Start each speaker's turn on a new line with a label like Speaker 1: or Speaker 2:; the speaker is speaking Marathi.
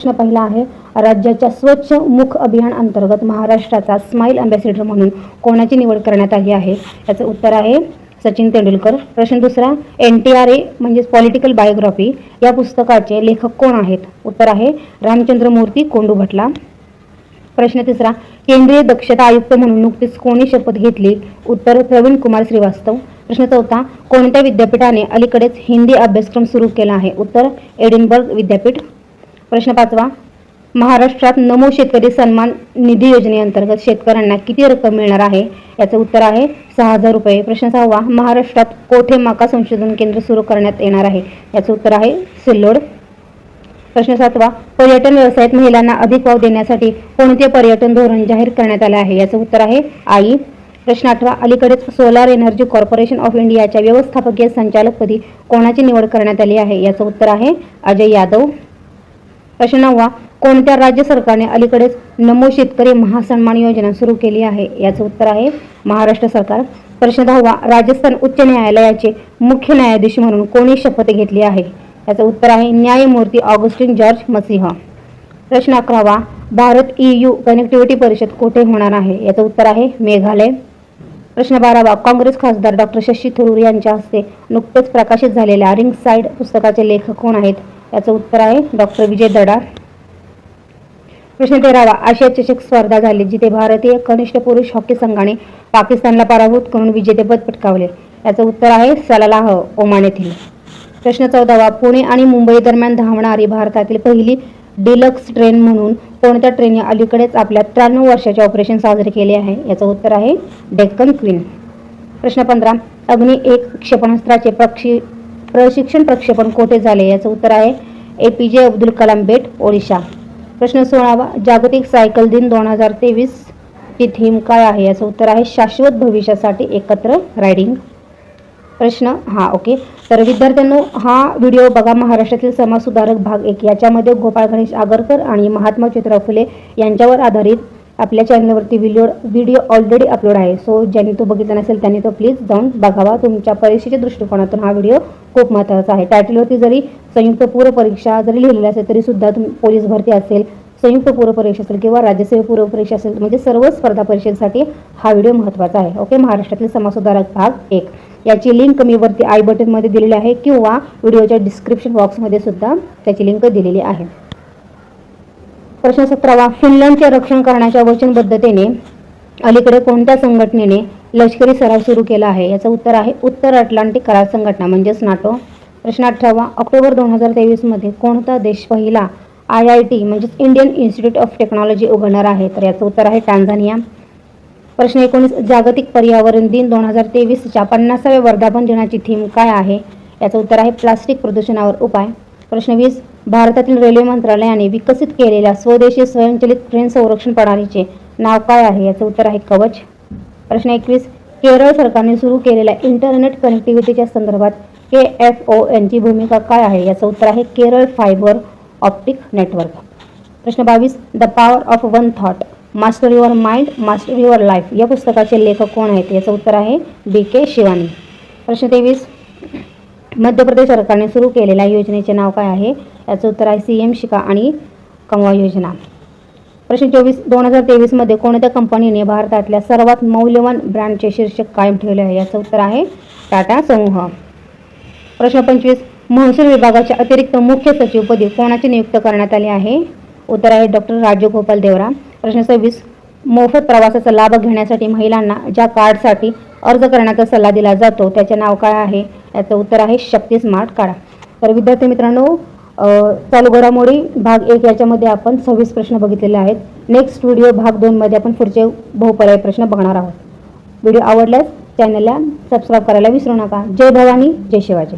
Speaker 1: प्रश्न पहिला आहे राज्याच्या स्वच्छ मुख अभियान अंतर्गत महाराष्ट्राचा स्माईल अँबॅसेडर म्हणून कोणाची निवड करण्यात आली आहे? याचं उत्तर आहे सचिन तेंडुलकर. प्रश्न दुसरा एन टी आर ए म्हणजेच पॉलिटिकल बायोग्राफी या पुस्तकाचे लेखक कोण आहेत? उत्तर आहे रामचंद्र मूर्ती कोंडू भटला. प्रश्न तिसरा केंद्रीय दक्षता आयुक्त म्हणून नुकतीच कोणी शपथ घेतली? उत्तर प्रवीण कुमार श्रीवास्तव. प्रश्न चौथा कोणत्या विद्यापीठाने अलीकडेच हिंदी अभ्यासक्रम सुरू केला आहे? उत्तर एडिनबर्ग विद्यापीठ. प्रश्न पाचवा. महाराष्ट्रात नमो शेतकरी सन्मान निधी योजनेअंतर्गत शेतकऱ्यांना किती रक्कम मिळणार आहे? याचं उत्तर आहे सहा हजार रुपये. प्रश्न सहावा महाराष्ट्रात कोठे माका संशोधन केंद्र सुरू करण्यात येणार आहे? याचं उत्तर आहे सिल्लोड. प्रश्न सातवा पर्यटन व्यवसायात महिलांना अधिक वाव देण्यासाठी कोणते पर्यटन धोरण जाहीर करण्यात आले आहे? याचं उत्तर आहे आई. प्रश्न आठवा अलीकडेच सोलार एनर्जी कॉर्पोरेशन ऑफ इंडियाच्या व्यवस्थापकीय संचालकपदी कोणाची निवड करण्यात आली आहे? याचं उत्तर आहे अजय यादव. प्रश्न नववा कोणत्या राज्य सरकारने अलीकडेच नमो शेतकरी महासन्मान योजना सुरू केली आहे? याचं उत्तर आहे महाराष्ट्र सरकार. प्रश्न दहावा राजस्थान उच्च न्यायालयाचे मुख्य न्यायाधीश म्हणून कोणी शपथ घेतली आहे? याचं उत्तर आहे न्यायमूर्ती ऑगस्टिन जॉर्ज मसिह. प्रश्न अकरावा भारत ई यू कनेक्टिव्हिटी परिषद कोठे होणार आहे? याचं उत्तर आहे मेघालय. प्रश्न बारावा काँग्रेस खासदार डॉक्टर शशी थरूर यांच्या हस्ते नुकतेच प्रकाशित झालेल्या रिंग साईड पुस्तकाचे लेखक कोण आहेत? याचं उत्तर आहे डॉक्टर विजय दडार प्रश्न तेरावा आशिया चषक स्पर्धा झाली जिथे भारतीय कनिष्ठ पुरुष हॉकी संघाने पाकिस्तानला पराभूत करून विजेतेपद पटकावले. याचं उत्तर आहे सलालाह ओमान येथील. प्रश्न चौदावा पुणे आणि मुंबई दरम्यान धावणारी भारतातील पहिली डिलक्स ट्रेन म्हणून कोणत्या ट्रेनने अलीकडेच आपल्या त्र्याण्णव वर्षाचे ऑपरेशन साजरे केले आहे? याचं उत्तर आहे डेक्कन क्वीन. प्रश्न पंधरा अग्नी एक क्षेपणास्त्राचे प्रक्षी प्रशिक्षण प्रक्षेपण कोठे झाले याचं उत्तर आहे. A. P. J. Abdul Kalam बेट ओडिशा. प्रश्न सोळावा जागतिक सायकल दिन दोन हजार तेवीस ची थीम काय आहे? याचं उत्तर आहे शाश्वत भविष्यासाठी एकत्र रायडिंग. प्रश्न हा ओके. तर विद्यार्थ्यांनो हा व्हिडिओ बघा महाराष्ट्रातील समाजसुधारक भाग एक. याच्यामध्ये गोपाळ गणेश आगरकर आणि महात्मा ज्योतिराव फुले यांच्यावर आधारित आपल्या चॅनलवरती व्हिडिओ व्हिडिओ ऑलरेडी अपलोड आहे. सो ज्यांनी तो बघितला नसेल त्यांनी तो प्लीज जाऊन बघावा. तुमच्या परीक्षेच्या दृष्टिकोनातून हा व्हिडिओ खूप महत्त्वाचा आहे. टायटलवरती जरी संयुक्त पूर्व परीक्षा जरी लिहिलेली असेल तरीसुद्धा तुम पोलीस भरती असेल संयुक्त पूर्व परीक्षा असेल किंवा राज्यसेवा पूर्व परीक्षा असेल म्हणजे सर्व स्पर्धा परीक्षेसाठी हा व्हिडिओ महत्त्वाचा आहे. ओके महाराष्ट्रातील समाजसुधारक भाग एक. याची लिंक मी वरती आय बटनमध्ये दिलेली आहे किंवा व्हिडिओच्या डिस्क्रिप्शन बॉक्समध्ये सुद्धा त्याची लिंक दिलेली आहे. प्रश्न सतरावा फिनलंडचे रक्षण करण्याच्या वचनबद्धतेने अलीकडे कोणत्या संघटनेने लष्करी सराव सुरू केला आहे? याचं उत्तर आहे उत्तर अटलांटिक करार संघटना म्हणजेच नाटो. प्रश्न अठरावा ऑक्टोबर दोन हजार तेवीसमध्ये कोणता देश पहिला आय आय टी म्हणजेच इंडियन इन्स्टिट्यूट ऑफ टेक्नॉलॉजी उघडणार आहे? तर याचं उत्तर आहे टांझानिया. प्रश्न एकोणीस जागतिक पर्यावरण दिन दोन हजार तेवीसच्या पन्नासाव्या वर्धापन दिनाची थीम काय आहे? याचं उत्तर आहे प्लास्टिक प्रदूषणावर उपाय. प्रश्न वीस भारतातील रेल्वे मंत्रालयाने विकसित केलेल्या स्वदेशी स्वयंचलित ट्रेन संरक्षण प्रणालीचे नाव काय आहे? याचं उत्तर आहे कवच. प्रश्न एकवीस. केरळ सरकारने सुरू केलेल्या इंटरनेट कनेक्टिव्हिटीच्या संदर्भात के एफ ओ यांची भूमिका काय आहे? याचं उत्तर आहे केरळ फायबर ऑप्टिक नेटवर्क. प्रश्न बावीस. The power of one thought master your mind master your life या पुस्तकाचे लेखक कोण आहेत? याचं उत्तर आहे बी के शिवानी. प्रश्न तेवीस. मध्य प्रदेश सरकारने सुरू केलेल्या योजनेचे नाव काय आहे? याचं उत्तर आहे सी एम शिका आणि कमवा योजना. प्रश्न चोवीस दोन हजार तेवीसमध्ये कोणत्या कंपनीने भारतातल्या सर्वात मौल्यवान ब्रँडचे शीर्षक कायम ठेवले आहे? याचं उत्तर आहे टाटा समूह. प्रश्न पंचवीस महसूल विभागाच्या अतिरिक्त मुख्य सचिवपदी कोणाची नियुक्त करण्यात आली आहे? उत्तर आहे डॉक्टर राजगोपाल देवरा. प्रश्न सव्वीस मोफत प्रवासाचा लाभ घेण्यासाठी महिलांना ज्या कार्डसाठी अर्ज करण्याचा सल्ला दिला जातो त्याचे नाव काय आहे? याचं उत्तर आहे शक्ती स्मार्ट काढा. तर विद्यार्थी मित्रांनो चालू घडामोडी भाग एक याच्यामध्ये आपण सव्वीस प्रश्न बघितलेले आहेत. नेक्स्ट व्हिडिओ भाग दोनमध्ये आपण पुढचे बहुपर्याय प्रश्न बघणार आहोत. व्हिडिओ आवडल्यास चॅनलला सबस्क्राईब करायला विसरू नका. जय भवानी जय शिवाजी.